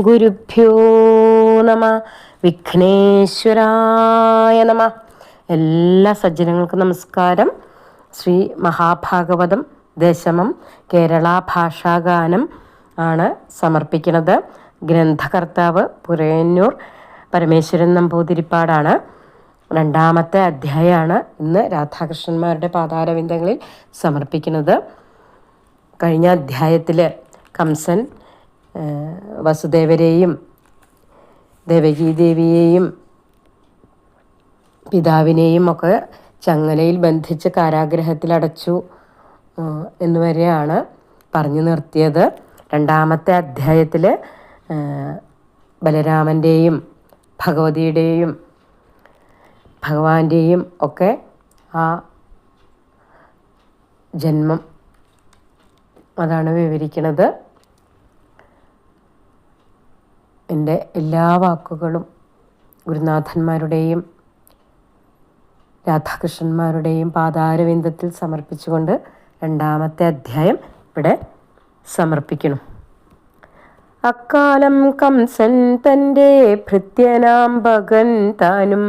ഗുരുഭ്യോ നമ. വിഘ്നേശ്വരായ നമ. എല്ലാ സജ്ജനങ്ങൾക്കും നമസ്കാരം. ശ്രീ മഹാഭാഗവതം ദശമം കേരള ഭാഷാഗാനം ആണ് സമർപ്പിക്കുന്നത്. ഗ്രന്ഥകർത്താവ് പുരയന്നൂർ പരമേശ്വരൻ നമ്പൂതിരിപ്പാടാണ്. രണ്ടാമത്തെ അധ്യായമാണ് ഇന്ന് രാധാകൃഷ്ണന്മാരുടെ പാതാരവിന്ദങ്ങളിൽ സമർപ്പിക്കുന്നത്. കഴിഞ്ഞ അധ്യായത്തിൽ കംസൻ വസുദേവരെയും ദേവകീദേവിയെയും പിതാവിനെയും ഒക്കെ ചങ്ങലയിൽ ബന്ധിച്ച് കാരാഗ്രഹത്തിലടച്ചു എന്നുവരെയാണ് പറഞ്ഞു നിർത്തിയത്. രണ്ടാമത്തെ അധ്യായത്തിൽ ബലരാമന്റെയും ഭഗവതിയുടെയും ഭഗവാന്റെയും ഒക്കെ ആ ജന്മം അതാണ് വിവരിക്കുന്നത് എന്റെ എല്ലാ വാക്കുകളും ഗുരുനാഥന്മാരുടെയും രാധാകൃഷ്ണന്മാരുടെയും പാതാരവിന്ദത്തിൽ സമർപ്പിച്ചുകൊണ്ട് രണ്ടാമത്തെ അധ്യായം ഇവിടെ സമർപ്പിക്കണം അക്കാലം കംസൻ തന്റെ ഭൃത്യനാം ഭഗൻ താനും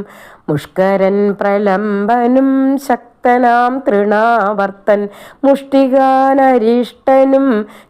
മുഷ്കരൻ പ്രലംബനും ശക്തി ശക്തനാം തൃണാവർത്തൻ മുഷ്ടികാനരിഷ്ടനും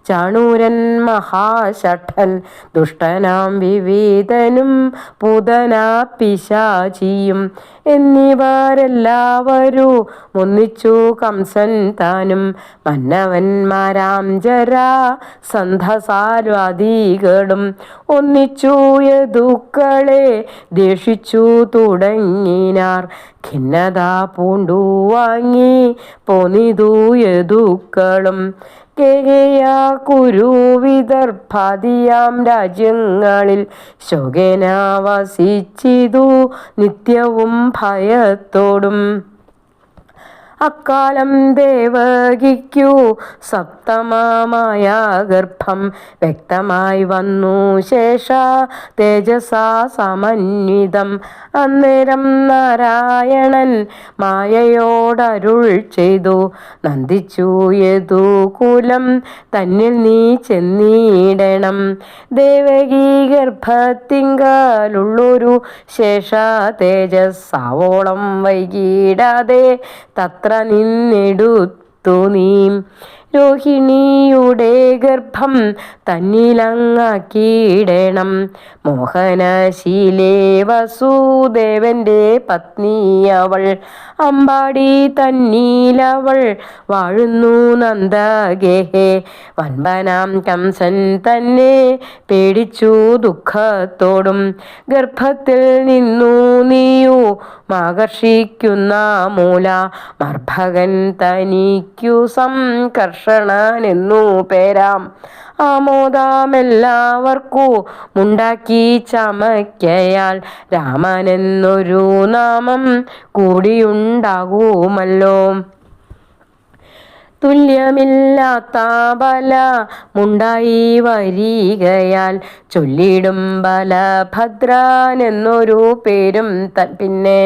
ചാണൂരൻ മഹാശഠൻ ദുഷ്ടനാം വിവേദനും പുതനാ പിശാചിയും എന്നിവരെല്ലാവരും ഒന്നിച്ചു കംസൻ താനും മന്നവന്മാരാം ജരാ സന്ധസാരാദികളും ഒന്നിച്ചു യദുക്കളെ ദേഷിച്ചു തുടങ്ങിനാർ. ഖിന്നത പൂണ്ടു വാങ്ങി പോന്നിതു യദുക്കളും കേകയാ കുരു വിദർഭാദിയാം രാജ്യങ്ങളിൽ ശോകന വസിച്ചിതു നിത്യവും ഭയത്തോടും. അക്കാലം ദേവകിക്കു സപ്തമമായ ഗർഭം വ്യക്തമായി വന്നു ശേഷ തേജസാ സമന്വിതം. അന്നേരം നാരായണൻ മായയോടരുൾ ചെയ്തു. നന്ദിച്ചു യതു കുലം തന്നിൽ നീ ചെന്നിടണം. ദേവകി ഗർഭത്തിങ്കാലുള്ളൊരു ശേഷ തേജസ്സാവോളം വൈകിടാതെ തത്ര നിന്നെടുത്തു നീ. രോഹിണിയുടെ ഗർഭം തന്നിലങ്ങാക്കിയിടണം. മോഹനശീലേ വസുദേവന്റെ പത്നി അവൾ. അമ്പാടി തന്നീലവൾ വാഴുന്നു നന്ദഗേഹേ. വൻപനാം കംസൻ തന്നെ പേടിച്ചു ദുഃഖത്തോടും. ഗർഭത്തിൽ നിന്നു നീയു മാകർഷിക്കുന്ന മൂല. മർഭകൻ തനിക്കു സംകർഷണനെന്നു പേരാം. ആമോദാമെല്ലാവർക്കു മുണ്ടാക്കി ചമയ്ക്കയാൽ രാമനെന്നൊരു നാമം കൂടിയുണ്ടാകുമല്ലോ. തുല്യമില്ലാത്ത ബല മുണ്ടായി വരികയാൽ ചൊല്ലിടും ബലഭദ്രനെന്നൊരു പേരും പിന്നെ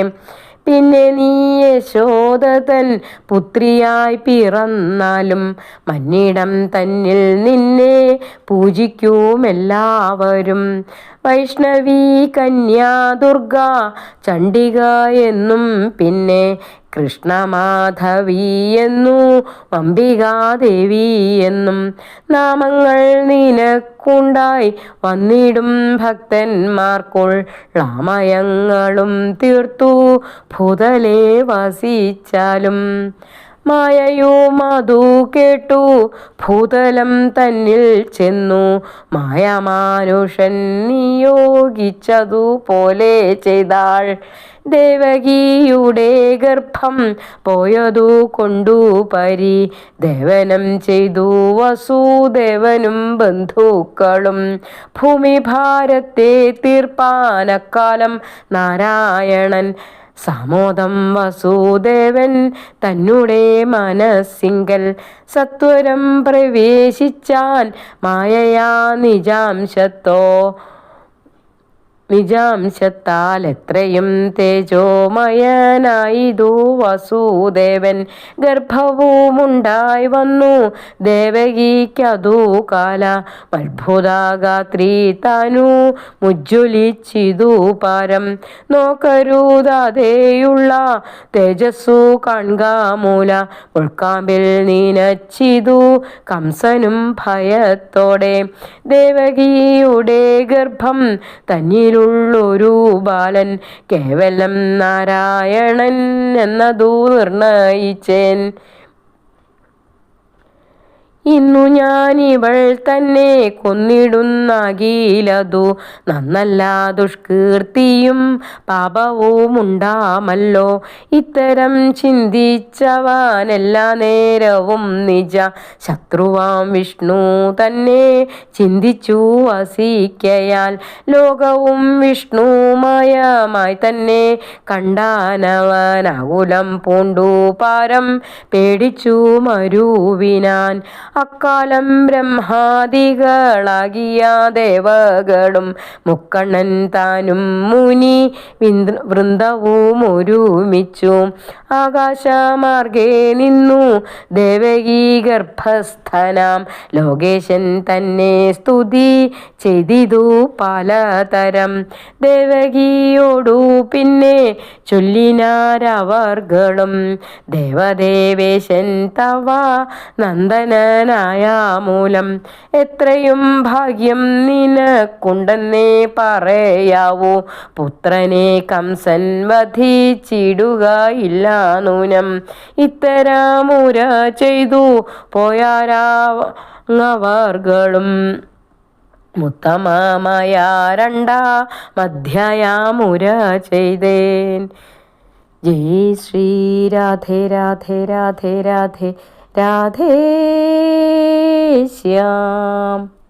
പിന്നെ നീ യശോദതൻ പുത്രിയായി പിറന്നാലും മന്നിടം തന്നിൽ നിന്നെ പൂജിക്കുമെല്ലാവരും. വൈഷ്ണവി കന്യാ ദുർഗ ചണ്ഡിക എന്നും പിന്നെ കൃഷ്ണമാധവി എന്നു അംബികാദേവി എന്നും നാമങ്ങൾ നിനക്കുണ്ടായി. വന്നിടും ഭക്തന്മാർക്കുള്ളാമയങ്ങളും തീർത്തു. ഭൂതലേ വസിച്ചാലും മായയും അതു കേട്ടു. ഭൂതലം തന്നിൽ ചെന്നു. മായമാനുഷൻ നിയോഗിച്ചതുപോലെ ചെയ്താൾ. ദേവകിയുടെ ഗർഭം പോയതു കൊണ്ടു പരി. ദേവനം ചെയ്തു വസുദേവനും ബന്ധുക്കളും. ഭൂമി ഭാരത്തെ തീർപ്പാനക്കാലം നാരായണൻ സാമോദം വസുദേവൻ തന്നുടെ മനസ്സിങ്കൽ. സത്വരം പ്രവേശിച്ചാൻ മായയാ നിജാംശത്തോ. നിജാംശത്താൽ എത്രയും തേജോമയനായിതു വസുദേവൻ. ഗർഭവുമുണ്ടായി വന്നു ദേവകിക്കതു കാല. അത്ഭുതാഗാത്രി താനു മുജ്ജ്വലിച്ചിതു പാരം. നോക്കരുതാതെയുള്ള തേജസ്സു കൺകാമൂല. മൂല ഉൾക്കാമ്പിൽ നീനച്ചിതു കംസനും ഭയത്തോടെ. ദേവകിയുടെ ഗർഭം തന്നിലുള്ളൊരു ബാലൻ കേവലം നാരായണൻ എന്നതു നിർണയിച്ചേൻ. ഇന്നു ഞാൻ ഇവൾ തന്നെ കൊന്നിടുന്നാകിലതു നന്നല്ല ദുഷ്കീർത്തിയും പാപവും ഉണ്ടാമല്ലോ ഇത്തരം ചിന്തിച്ചവാനെല്ലാ നേരവും നിജ. ശത്രുവാം വിഷ്ണു തന്നെ ചിന്തിച്ചു വസിക്കയാൽ ലോകവും വിഷ്ണുമയമായി തന്നെ കണ്ടാനവനകുലം പൂണ്ടു പാരം പേടിച്ചു മരുവിനാൻ. അക്കാലം ബ്രഹ്മാദികളാകിയ ദേവകളും മുക്കണ്ണൻ താനും മുനി വൃന്ദവും ഒരുമിച്ചു. ആകാശമാർഗേ നിന്നു ദേവകീ ഗർഭസ്ഥനാം. ലോകേശൻ തന്നെ സ്തുതി ചെയ്തിതു പലതരം. ദേവകിയോടു പിന്നെ ചൊല്ലിനാരവർഗളും ദേവദേവേശൻ തവ നന്ദനനായ മൂലം എത്രയും ഭാഗ്യം നിനക്കുണ്ടെന്നേ പറയാവൂ. പുത്രനെ കംസൻ വധിച്ചിടുകയില്ല നൂനം. ഇത്തരമുര ചെയ്തു പോയാരാവർകളും മുത്തമായ രണ്ടാ അധ്യായമുര ചെയ്തേൻ. ജയ് ശ്രീ രാധേ രാധേ രാധേ രാധേ. രാധേ ശ്യാം.